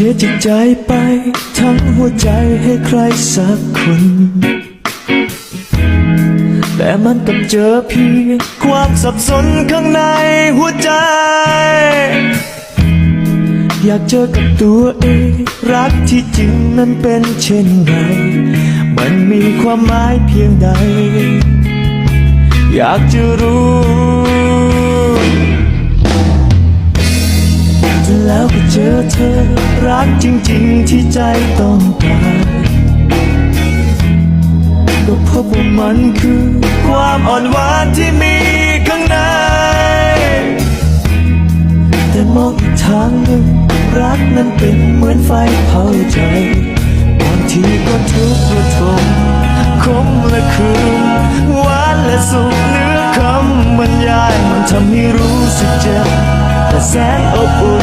จิตใจไป ทั้งหัวใจให้ใครสักคน แต่มันต้องเจอเพียงความสับสนข้างในหัวใจ อยากเจอกับตัวเอง รักที่จริงนั้นเป็นเช่นไร มันมีความหมายเพียงใด อยากจะรู้ แล้วก็เจอเธอ รักจริงๆที่ใจต้องการก็พบว่ามันคือความอ่อนหวานที่มีข้างใน แต่มองอีกทางหนึ่งรักนั้นเป็นเหมือนไฟเผาใจบางทีก็ทุกข์ระทมคมและคืนหวานและสุขเนื้อคำบรรยายมันทำให้รู้สึกเจ็บ sen okul